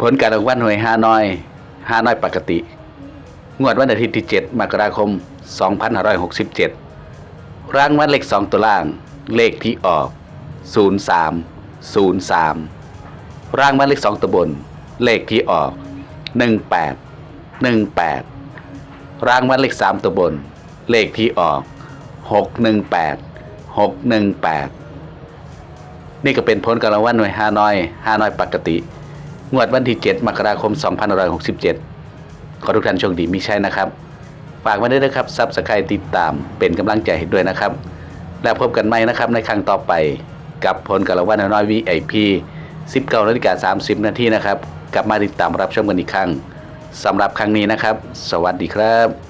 ผลการรางวัลหวยห้าน้อยห้าน้อยปกติ งวดวันอาทิตย์ที่ 7 มกราคม 2567 รางวัลเลข 2 ตัวล่าง เลขที่ออก 03 03 รางวัลเลข 2 ตัวบน เลขที่ออก 18 18 รางวัลเลข 3 ตัวบน เลขที่ออก 618 618 นี่ก็เป็นผลการรางวัลหน่วยห้าน้อยห้าน้อยปกติ งวดวันที่ 7 มกราคม 2567 ขอทุกท่านโชคดีมีใช่นะครับ ฝากไว้ด้วยนะครับซับสไครต์ติดตามเป็นกำลังใจให้ด้วยนะครับ แล้วพบกันใหม่นะครับในครั้งต่อไปกับพลกัลวันน้อยวีไอพี19นาฬิกา30 นาทีนะครับ กลับมาติดตามรับชมกันอีกครั้งสำหรับครั้งนี้นะครับ สวัสดีครับ